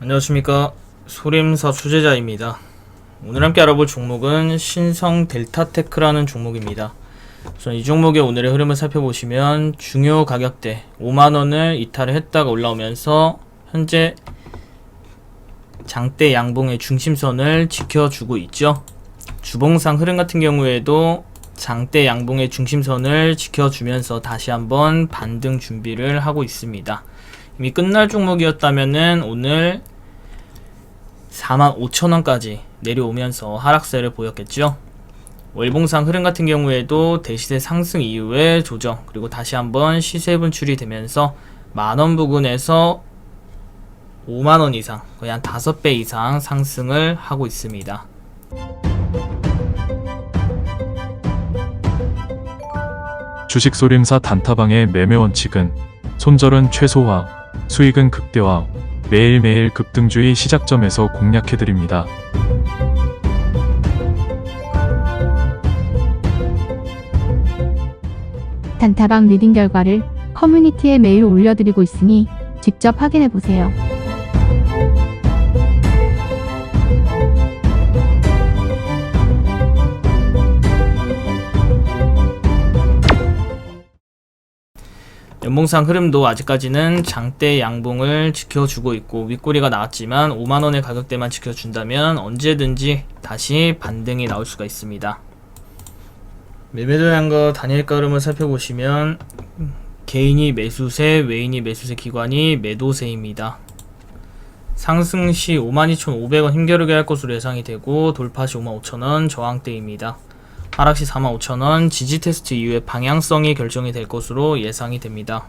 안녕하십니까. 소림사 수제자입니다. 오늘 함께 알아볼 종목은 신성 델타테크라는 종목입니다. 우선 이 종목의 오늘의 흐름을 살펴보시면 중요 가격대 5만원을 이탈을 했다가 올라오면서 현재 장대 양봉의 중심선을 지켜주고 있죠. 주봉상 흐름 같은 경우에도 장대 양봉의 중심선을 지켜주면서 다시 한번 반등 준비를 하고 있습니다 이미 끝날 종목이었다면은 오늘 45,000원까지 내려오면서 하락세를 보였겠죠. 월봉상 흐름 같은 경우에도 대시세 상승 이후에 조정 그리고 다시 한번 시세 분출이 되면서 만원 부근에서 5만원 이상 거의 한 5배 이상 상승을 하고 있습니다. 주식 소림사 단타방의 매매 원칙은 손절은 최소화, 수익은 극대화, 매일매일 급등주의 시작점에서 공략해드립니다. 단타방 리딩 결과를 커뮤니티에 매일 올려드리고 있으니 직접 확인해 보세요. 연봉상 흐름도 아직까지는 장대 양봉을 지켜주고 있고 윗꼬리가 나왔지만 5만원의 가격대만 지켜준다면 언제든지 다시 반등이 나올 수가 있습니다. 매매도량과 단일가 흐름을 살펴보시면 개인이 매수세, 외인이 매수세 기관이 매도세입니다. 상승 시 52,500원 힘겨루게 할 것으로 예상이 되고 돌파 시 55,000원 저항대입니다. 하락 시 45,000원 지지 테스트 이후에 방향성이 결정이 될 것으로 예상이 됩니다.